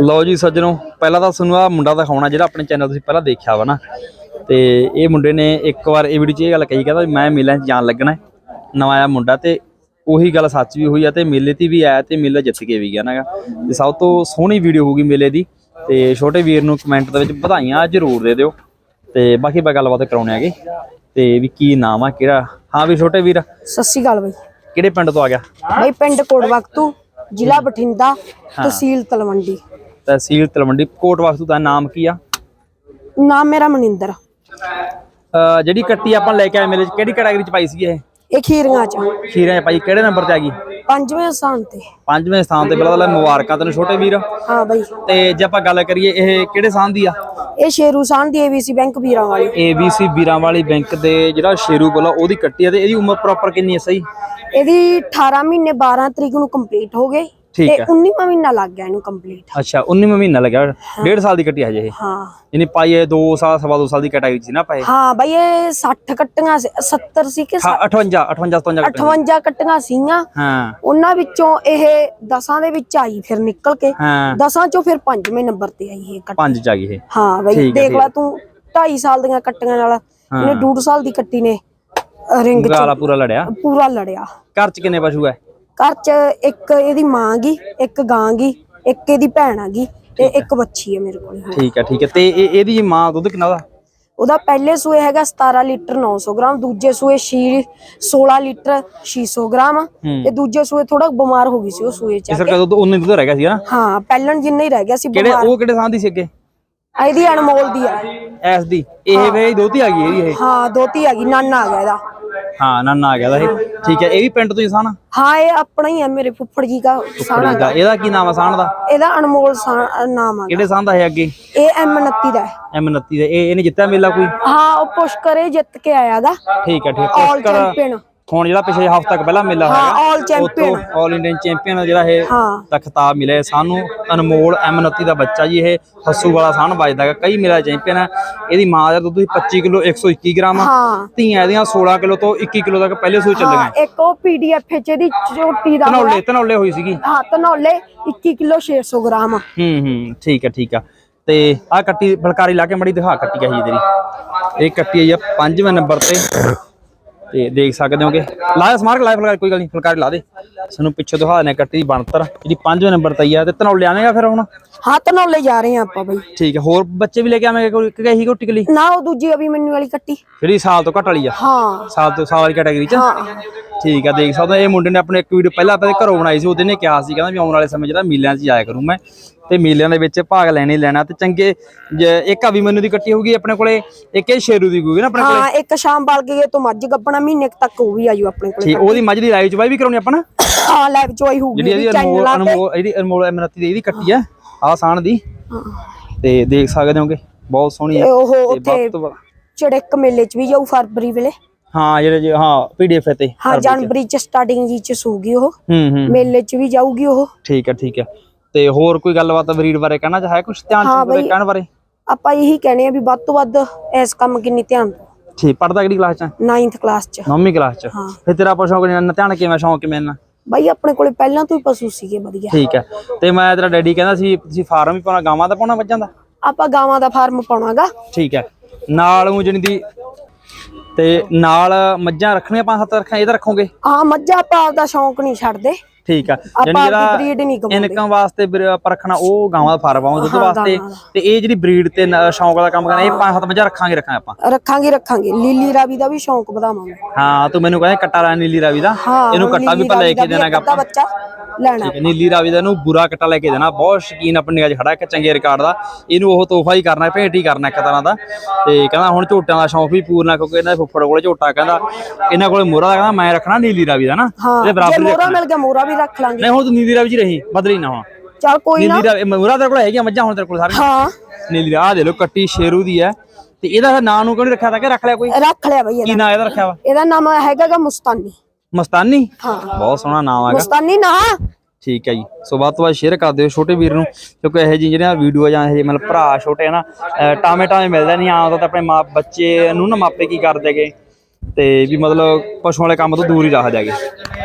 ਲਓ ਜੀ ਸੱਜਣੋ ਪਹਿਲਾਂ ਤਾਂ ਤੁਹਾਨੂੰ ਆ ਮੁੰਡਾ ਦਿਖਾਉਣਾ ਜਿਹੜਾ ਆਪਣੇ ਚੈਨਲ ਤੁਸੀਂ ਪਹਿਲਾਂ ਦੇਖਿਆ ਵਾ ਨਾ। ਤੇ ਇਹ ਮੁੰਡੇ ਨੇ ਇੱਕ ਵਾਰ ਇਹ ਵੀਡੀਓ 'ਚ ਇਹ ਗੱਲ ਕਹੀ ਕਹਿੰਦਾ ਮੈਂ ਮੇਲਿਆਂ 'ਚ ਜਾਣ ਲੱਗਣਾ ਹੈ। ਨਵਾਂ ਆਇਆ ਮੁੰਡਾ ਤੇ ਉਹੀ ਗੱਲ ਸੱਚ ਵੀ ਹੋਈ ਆ ਤੇ ਮੇਲੇ ਤੇ ਵੀ ਆਇਆ ਤੇ ਮੇਲਾ ਜਿੱਤ ਕੇ ਵੀ ਗਿਆ ਨਾਗਾ। ਤੇ ਸਭ ਤੋਂ ਸੋਹਣੀ ਵੀਡੀਓ ਹੋਊਗੀ ਮੇਲੇ ਦੀ। ਤੇ ਛੋਟੇ ਵੀਰ ਨੂੰ ਕਮੈਂਟ ਦੇ ਵਿੱਚ ਵਧਾਈਆਂ ਜ਼ਰੂਰ ਦੇ ਦਿਓ। ਤੇ ਬਾਕੀ ਆਪਾਂ ਗੱਲਬਾਤ ਕਰਾਉਣੇ ਆਗੇ। ਤੇ ਵੀ ਕੀ ਨਾਮ ਆ ਕਿਹੜਾ? ਹਾਂ ਵੀ ਛੋਟੇ ਵੀਰ। ਸਤਿ ਸ਼੍ਰੀ ਅਕਾਲ ਬਈ। ਕਿਹੜੇ ਪਿੰਡ ਤੋਂ ਆ ਗਿਆ? ਬਈ ਪਿੰਡ ਕੋਟਵਕਤੂ। ਜ਼ਿਲ੍ਹਾ ਬਠਿੰਡਾ ਤਹਿਸੀਲ ਤਲਵੰਡੀ। ਤਹਿਸੀਲ ਤਲਵੰਡੀ ਕੋਟ ਵਾਸਤੂ ਦਾ ਨਾਮ ਕੀ ਆ? ਨਾਮ ਮੇਰਾ ਮਨਿੰਦਰ। ਜਿਹੜੀ ਕੱਟੀ ਆਪਾਂ ਲੈ ਕੇ ਆਏ ਮੇਲੇ 'ਚ ਕਿਹੜੀ ਕੈਟਾਗਰੀ 'ਚ ਪਾਈ ਸੀ ਇਹ? ਇਹ ਖੀਰੀਆਂ ਚ। ਖੀਰਿਆਂ 'ਚ ਪਾਈ ਕਿਹੜੇ ਨੰਬਰ ਤੇ ਆ ਗਈ? ਪੰਜਵੇਂ ਸਥਾਨ ਤੇ। ਪੰਜਵੇਂ ਸਥਾਨ ਤੇ ਤਾਂ ਮੁਬਾਰਕਾਂ ਤੈਨੂੰ ਛੋਟੇ ਵੀਰ। ਹਾਂ ਬਈ। ਤੇ ਜੇ ਆਪਾਂ ਗੱਲ ਕਰੀਏ ਇਹ ਕਿਹੜੇ ਸਥਾਨ ਦੀ ਆ? ਇਹ ਸ਼ੇਰੂ ਸਾਨ ਦੀ ਏਬੀਸੀ ਬੈਂਕ ਵੀਰਾਂ ਵਾਲੀ। ABC ਵੀਰਾਂ ਵਾਲੀ ਬੈਂਕ ਦੇ ਜਿਹੜਾ ਸ਼ੇਰੂ ਬੋਲਾ ਉਹਦੀ ਕੱਟੀ ਆ ਤੇ ਇਹਦੀ ਉਮਰ ਪ੍ਰੋਪਰ ਕਿੰਨੀ ਹੈ ਸਹੀ? ਇਹਦੀ 18 ਮਹੀਨੇ 12 ਤਰੀਕ ਨੂੰ ਕੰਪਲੀਟ ਹੋ ਗਏ ਠੀਕ ਤੇ ਹੈ। 19ਵਾਂ ਮਹੀਨਾ ਲੱਗ ਗਿਆ ਇਹਨੂੰ ਕੰਪਲੀਟ ਅੱਛਾ 19ਵਾਂ ਮਹੀਨਾ ਲੱਗਿਆ। ਡੇਢ ਸਾਲ ਦੀ ਕੱਟੀ ਹਜੇ ਇਹ? ਹਾਂ। ਇਹਨੇ ਪਾਈ ਇਹ 2 ਸਾਲ ਸਵਾ 2 ਸਾਲ ਦੀ 'ਚ ਸੀ ਨਾ ਪਾਏ ਹਾਂ ਬਈ ਇਹ 60 ਕੱਟੀਆਂ ਸੀ 70 ਸੀ ਕਿ ਹਾਂ 58 58 57 ਕੱਟੀ 58 ਕੱਟੀਆਂ ਸੀਆਂ ਹਾਂ। ਉਹਨਾਂ ਵਿੱਚੋਂ ਇਹ 10ਂ ਦੇ ਵਿੱਚ ਆਈ ਫਿਰ ਨਿਕਲ ਕੇ। ਹਾਂ। 10ਾਂ ਚੋਂ ਫਿਰ ਪੰਜਵੇਂ ਨੰਬਰ ਤੇ ਆਈ ਇਹ ਕੱਟੀ। ਪੰਜ ਚ ਆ ਗਈ ਇਹ। ਹਾਂ ਬਈ ਦੇਖ ਲੈ ਤੂੰ 2.5 ਸਾਲ ਦੀਆਂ ਕੱਟੀਆਂ ਨਾਲ। ਇਹਨੇ 2 ਸਾਲ ਦੀ ਕੱਟੀ ਨੇ ਰਿੰਗ ਚ। ਪੂਰਾ ਲੜਿਆ। ਪੂਰਾ ਲੜਿਆ। ਘਰ 'ਚ ਕਿੰਨੇ ਪਸ਼ੂ ਹੈ? ਘਰ ਚ ਇੱਕ ਇਹਦੀ ਮਾਂ ਗੀ ਇੱਕ ਗਾਂ ਗੀ ਇੱਕ ਇਹਦੀ ਭੈਣ ਆ ਗੀ ਤੇ ਇੱਕ ਬੱਚੀ ਹੈ ਮੇਰੇ ਕੋਲ। ਠੀਕ ਹੈ ਠੀਕ ਹੈ। ਤੇ ਇਹ ਇਹਦੀ ਮਾਂ ਦੁੱਧ ਕਿੰਨਾ ਦਾ ਉਹਦਾ ਪਹਿਲੇ ਸੂਏ ਹੈਗਾ 17 ਲੀਟਰ 900 ਗ੍ਰਾਮ ਦੂਜੇ ਸੂਏ ਛੀ 16 ਲੀਟਰ 600 ਗ੍ਰਾਮ ਤੇ ਦੂਜੇ ਸੂਏ ਥੋੜਾ ਬਿਮਾਰ ਹੋ ਗਈ ਸੀ ਉਹ ਸੂਏ ਚ ਇਸ ਕਰਕੇ ਦੁੱਧ ਉਨੇ ਦੁੱਧ ਰਹਿ ਗਿਆ ਸੀ ਨਾ? ਹਾਂ ਪਹਿਲਣ ਜਿੰਨਾ ਹੀ ਰਹਿ ਗਿਆ ਸੀ ਕਿਹੜੇ ਬਿਮਾਰ। ਉਹ ਕਿਹੜੇ ਥਾਂ ਦੀ ਸੀ ਅੱਗੇ? ਇਹਦੀ ਅਨਮੋਲ ਦੀ ਆ। ਐਸ ਦੀ। ਇਹ ਵੇ ਦੋਤੀ ਆ ਗਈ ਇਹਦੀ ਇਹ। ਹਾਂ ਦੋਤੀ ਆ ਗਈ ਨਾਨਾ ਆ ਗਿਆ ਇਹਦਾ। ਹਾਂ ਨਾ ਨਾ ਆ ਗਿਆ ਦਾ ਇਹ ਠੀਕ ਹੈ ਇਹ ਵੀ ਪਿੰਡ ਤੋਂ ਹੀ ਸਾਨ ਹਾਂ ਇਹ ਆਪਣਾ ਹੀ ਹੈ ਮੇਰੇ ਫੁੱਫੜ ਜੀ ਦਾ ਸਾਣਾ ਦਾ। ਇਹਦਾ ਕੀ ਨਾਮ ਆ ਸਾਨ ਦਾ? ਇਹਦਾ ਅਨਮੋਲ ਸਾ- ਨਾਮ ਆ। ਕਿਹੜੇ ਸਾਨ ਦਾ ਹੈ ਅੱਗੇ? ਇਹ ਐਮ 29 ਦਾ ਹੈ। ਐਮ 29 ਦਾ। ਇਹ ਇਹਨੇ ਜਿੱਤਿਆ ਮੇਲਾ ਕੋਈ? ਹਾਂ ਉਹ ਪੁਸ਼ਕਰੇ ਜਿੱਤ ਕੇ ਆਇਆਗਾ ਠੀਕ ਹੈ ਠੀਕ ਹੈ। ਪੁਸ਼ਕਰ ਚੈਂਪੀਅਨ ਹੁਣ ਜਿਹੜਾ ਪਿਛਲੇ ਹਫ਼ਤੇ ਤੱਕ ਪਹਿਲਾਂ ਮੇਲਾ ਹਾਂ ਹੋਇਆ all champion all Indian champion ਜਿਹੜਾ ਇਹ ਹਾਂ। ਦਾ ਖਿਤਾਬ ਮਿਲਿਆ ਸਾਨੂੰ ਅਨਮੋਲ ਐਮ 29 ਦਾ ਬੱਚਾ ਜੀ ਇਹ ਹੱਸੂ ਵਾਲਾ ਸਾਨ ਵੱਜਦਾ ਗਾ ਕਈ ਮੇਲਾ ਚੈਂਪੀਅਨ ਹੈ। ਇਹਦੀ ਮਾਂ ਦਾ ਦੁੱਧ 25 ਕਿਲੋ 121 ਗ੍ਰਾਮ। ਆ। ਹਾਂ। ਧੀਆਂ ਇਹਦੀਆਂ 16 ਕਿਲੋ ਤੋਂ 21 ਕਿਲੋ ਤੱਕ ਪਹਿਲੇ ਸੂਈ ਚੱਲੀਆਂ ਹਾਂ ਇੱਕ ਉਹ ਪੀਡੀਐਫ ਚ ਇਹਦੀ ਚੋਟੀ ਦਾ ਧਨੌਲੇ ਧਨੌਲੇ ਹੋਈ ਸੀਗੀ। ਹਾਂ ਧਨੌਲੇ 21 ਕਿਲੋ 600 ਗ੍ਰਾਮ। ਹੂੰ ਹੂੰ ਠੀਕ ਹੈ ਠੀਕ ਆ। ਤੇ ਆ ਕੱਟੀ ਫਲਕਾਰੀ ਲਾ ਕੇ ਮੜੀ ਦਿਖਾ ਕੱਟੀ ਕਹੀ ਤੇਰੀ। ਇਹ ਕੱਟੀ ਆ ਪੰਜਵੇਂ ਨੰਬਰ ਤੇ। ਤੇ ਦੇਖ ਸਕਦੇ ਹੋਗੇ। ਲਾ ਸਮਾਰਕ ਲਾ ਫਲਕਾਰੀ ਕੋਈ ਗੱਲ ਨਹੀਂ ਫਲਕਾਰੀ ਲਾ ਦੇ। ਸਾਨੂੰ ਪਿੱਛੇ ਦਿਖਾ ਦੇਣੇ ਕੱਟੀ ਦੀ ਬਣਤਰ। ਜਿਹੜੀ ਪੰਜਵੇਂ ਨੰਬਰ ਤੇ ਆ ਤੇ ਧਨੌਲੇ ਆਵੇਂਗਾ ਫਿਰ ਹੁਣ? ਹਾਂ ਧਨੌਲੇ ਜਾ ਰਹੇ ਆ ਆਪਾਂ ਬਈ। ਠੀਕ ਹੈ ਹੋਰ ਬੱਚੇ ਵੀ ਲੈ ਕੇ ਆਵੇਂਗੇ ਕੋਈ ਇੱਕ ਕਹੀ ਕੋ ਟਿਕਲੀ ਨਾ ਉਹ ਦੂਜੀ ਅਭਿਮਨੂ ਵਾਲੀ ਕੱਟੀ। ਜਿਹੜੀ ਸਾਲ ਤੋਂ ਘੱਟ ਵਾਲੀ ਆ। ਹਾਂ। ਸਾਲ ਤੋਂ ਸਾਲ ਵਾਲੀ ਕੈਟਾਗਰੀ ਚ? ਹਾਂ। ਠੀਕ ਆ ਦੇਖ ਸਕਦੇ ਇਹ ਮੁੰਡੇ ਨੇ ਆਪਣੇ ਇੱਕ ਵੀਡੀਓ ਪਹਿਲਾਂ ਆਪਣੇ ਘਰੋਂ ਬਣਾਈ ਸੀ ਉਹਦੇ ਨੇ ਕਿਹਾ ਸੀ ਕਹਿੰਦਾ ਵੀ ਆਉਣ ਵਾਲੇ ਸਮੇਂ ਜਿਹੜਾ ਮੇਲਿਆਂ 'ਚ ਜਾਇਆ ਕਰੂੰ ਮੈਂ ਤੇ ਮੇਲਿਆਂ ਦੇ ਵਿੱਚ ਭਾਗ ਲੈਣੇ ਲੈਣਾ ਤੇ ਚੰਗੇ ਇੱਕ ਅਭੀ ਮੈਨੂੰ ਦੀ ਕੱਟੀ ਹੋਊਗੀ ਆਪਣੇ ਕੋਲੇ ਇੱਕ ਇਹ ਸ਼ੇਰੂ ਦੀ ਹੋਊਗੀ ਨਾ ਆਪਣੇ ਕੋਲੇ। ਹਾਂ ਇੱਕ ਸ਼ਾਮ ਬਲ ਗਏ ਤੋਂ ਮੱਝ ਗੱਬਣਾ ਮਹੀਨੇ ਤੱਕ ਉਹ ਵੀ ਆਜੂ ਆਪਣੇ ਕੋਲ ਠੀਕ ਉਹਦੀ ਮੱਝ ਦੀ ਲਾਈਵ ਚ ਬਾਈ ਵੀ ਕਰਾਉਣੀ ਆਪਾਂ ਨਾ? ਹਾਂ ਲੈਬ ਚੋਈ ਹੋਊਗੀ ਜਿਹੜੀ ਅਨਮੋਲ ਅਨਮੋਲ ਜਿਹੜੀ ਅਨਮੋਲ ਐਮਨਤੀ ਦੀ ਇਹਦੀ ਕੱਟੀ ਆ ਆਹ ਸਾਣ ਦੀ। ਤੇ ਦੇਖ ਸਕਦੇ ਹੋਗੇ ਬਹੁਤ ਸੋਹਣੀ ਆ ਉਹ ਉੱਥੇ ਚੜਕ ਮੇਲੇ ਚ ਵੀ ਜਾਊ ਫਰਵਰੀ ਵੇਲੇ। ਹਾਂ ਜਿਹੜੇ ਜੇ- ਹਾਂ ਪੀਡੀਐਫ ਤੇ ਹਾਂ ਜਨਵਰੀ ਚ ਸਟਾਰਟਿੰਗ ਜੀ ਚ ਸੂਗੀ ਉਹ। ਹੂੰ ਹੂੰ। ਮੇਲੇ ਚ ਵੀ ਜਾਊਗੀ ਉਹ। ਠੀਕ ਹੈ ਠੀਕ ਹੈ। ਤੇ ਹੋਰ ਕੋਈ ਗੱਲਬਾਤ ਬਰੀਡ ਬਾਰੇ ਕਹਿਣਾ ਚਾਹੇ ਕੁਝ ਧਿਆਨ ਚ। ਕਹਿਣ ਬਾਰੇ? ਆਪਾਂ ਇਹੀ ਕਹਿੰਦੇ ਆ ਵੀ ਵੱਧ ਤੋਂ ਵੱਧ ਇਸ ਕੰਮ ਕਿੰਨੀ ਧਿਆਨ ਠੀਕ ਪੜਦਾ ਕਿਹੜੀ ਕਲਾਸ ਚ? 9th ਕਲਾਸ ਚ। ਨੌਵੀਂ ਕਲਾਸ ਚ। ਫਿਰ ਤੇਰਾ ਆਪਾਂ ਸ਼ੌਂਕ ਨਹੀਂ ਧਿਆਨ ਕਿਵੇਂ ਸ਼ੌਂਕ ਕਿਵੇਂ ਨਾ ਬਾਈ ਆਪਣੇ ਕੋਲੇ ਪਹਿਲਾਂ ਤੋਂ ਹੀ ਪਸ਼ੂ ਸੀਗੇ ਵਧੀਆ। ਠੀਕ ਹੈ। ਤੇ ਮੈਂ ਤੇਰਾ ਡੈਡੀ ਕਹਿੰਦਾ ਸੀ ਤੁਸੀਂ ਫਾਰਮ ਵੀ ਪਾਉਣਾ ਗਾਵਾਂ ਦਾ ਪਾਉਣਾ ਮੱਝਾਂ ਦਾ? ਆਪਾਂ ਗਾਵਾਂ ਦਾ ਫਾਰਮ ਪਾਉਣਾਗਾ। ਠੀਕ ਹੈ। ਨਾਲ ਉਹ ਜਣੀ ਦੀ ਤੇ ਨਾਲ ਮੱਝਾਂ ਰੱਖਣੀਆਂ, ਪੰਜ ਸੱਤ ਰੱਖਾਂ ਇਹਦਾ ਰੱਖੋਗੇ? ਹਾਂ ਮੱਝਾਂ ਆਪਾਂ ਆਪਦਾ ਸ਼ੌਂਕ ਨਹੀਂ ਛੱਡਦੇ। ਠੀਕ ਆ ਆਪਦੀ ਜਿਹੜਾ ਇਨਕਮ ਵਾਸਤੇ ਵੀਰ ਆਪਾਂ ਰੱਖਣਾ ਉਹ ਗਾਵਾਂ ਦਾ ਫਾਰਮ ਪਾਉਂ ਦੁੱਧ ਵਾਸਤੇ। ਤੇ ਇਹ ਜਿਹੜੀ ਬਰੀਡ ਤੇ ਸ਼ੌਂਕ ਦਾ ਕੰਮ ਕਰਨਾ ਇਹ ਪੰਜ ਸੱਤ ਮੱਝਾਂ ਰੱਖਾਂਗੇ ਰੱਖਾਂਗੇ ਆਪਾਂ। ਰੱਖਾਂਗੇ ਰੱਖਾਂਗੇ। ਲੀਲੀ ਰਾਵੀ ਦਾ ਵੀ ਸ਼ੌਂਕ ਵਧਾਵਾਂਗੇ। ਹਾਂ ਤੂੰ ਮੈਨੂੰ ਕਹਿੰਦਾ ਕੱਟਾ ਨੀਲੀ ਰਾਵੀ ਦਾ ਇਹਨੂੰ ਕੱਟਾ ਵੀ ਲੈ ਕੇ ਦੇਣਾਗਾ ਆਪਾਂ ਬੱਚਾ ਲੈਣਾ। ਨੀਲੀ ਰਾਵੀ ਦਾ ਇਹਨੂੰ ਬੁਰਾ ਕੱਟਾ ਲੈ ਕੇ ਦੇਣਾ ਬਹੁਤ ਸ਼ਕੀਨ ਆਪਣੀ ਨਿਗਾਹ 'ਚ ਖੜਾ ਇੱਕ ਚੰਗੇ ਰਿਕਾਰਡ ਦਾ। ਇਹਨੂੰ ਉਹ ਤੋਹਫਾ ਹੀ ਕਰਨਾ ਭੇਂਟ ਹੀ ਕਰਨਾ ਇੱਕ ਤਰ੍ਹਾਂ ਦਾ। ਤੇ ਕਹਿੰਦਾ ਹੁਣ ਝੋਟਿਆਂ ਦਾ ਸ਼ੌਂਕ ਵੀ ਪੂਰਨਾ ਕਿਉਂਕਿ ਇਹਨਾਂ ਦੇ ਫੁੱਫੜ ਕੋਲੇ ਝੋਟਾ ਕਹਿੰਦਾ ਇਹਨਾਂ ਕੋਲੇ ਮੋਰਾ ਦਾ ਕਹਿੰਦਾ ਮੈਂ ਰੱਖਣਾ ਨੀਲੀ ਰਾਵੀ ਦਾ ਨਾ। ਇਹਦੇ ਬਰਾਬਰ ਰੱਖਣਾ। ਮਿਲ ਗਿਆ ਮੋਰਾ ਵੀ ਰੱਖ ਲਾਂਗੇ। ਨਹੀਂ ਹੁਣ ਤੂੰ ਨੀਲੀ ਰਾਵੀ 'ਚ ਰਹੀ ਬਦਲੀ ਨਾ ਹੁਣ। ਚਲ ਕੋਈ ਨਾ। ਨੀਲੀ ਰਾਵੀ ਮੋਰਾ ਤੇਰੇ ਕੋਲ ਹੈਗੀਆਂ ਮੱਝਾਂ ਹੁਣ ਤੇਰੇ ਕੋਲ ਸਾਰੀਆਂ। ਹਾਂ। ਨੀਲੀ ਰਾਵੀ ਆਹ ਦੇ ਲੋ ਕੱਟੀ ਸ਼ੇਰੂ ਦੀ ਹੈ। ਤੇ ਇਹਦਾ ਨਾਂ ਨੂੰ ਕਿਉਂ ਨੀ ਰੱਖਿਆ ਤਾਂ ਕਿ ਰੱਖ ਲਿਆ ਕੋਈ? ਰੱਖ ਲਿਆ ਬਈ ਕੀ ਇਹਦਾ ਨਾਂ ਇਹਦਾ ਰੱਖਿਆ ਵਾ? ਇਹਦਾ ਨਾਮ ਹੈਗਾਗਾ ਮੁਸਤਾਨੀ। ਮਸਤਾਨੀ? ਹਾਂ। ਬਹੁਤ ਸੋਹਣਾ ਨਾਮ ਹੈਗਾ। ਮੁਸਤਾਨੀ ਨਾ? ਠੀਕ ਹੈ ਜੀ। ਸੋ ਵੱਧ ਤੋਂ ਵੱਧ ਸ਼ੇਅਰ ਕਰ ਦਿਓ ਛੋਟੇ ਵੀਰ ਨੂੰ ਕਿਉਂਕਿ ਇਹੋ ਜਿਹੀ ਜਿਹੜੀਆਂ ਵੀਡੀਓ ਜਾਂ ਇਹ ਜਿਹੇ ਮਤਲਬ ਭਰਾ ਛੋਟੇ ਆ ਨਾ ਅਹ ਟਾਵੇਂ ਟਾਵੇਂ ਮਿਲਦਾ ਨਹੀਂ ਆਉਂਦਾ ਤਾਂ ਆਪਣੇ ਮਾਂ ਬੱਚੇ ਨੂੰ ਨਾ ਮਾਪੇ ਕੀ ਕਰਦੇ ਹੈਗੇ ਤੇ ਵੀ ਮਤਲਬ ਪਸ਼ੂਆਂ ਵਾਲੇ ਕੰਮ ਤੋਂ ਦੂਰ ਹੀ ਰੱਖ ਜਾਗੇ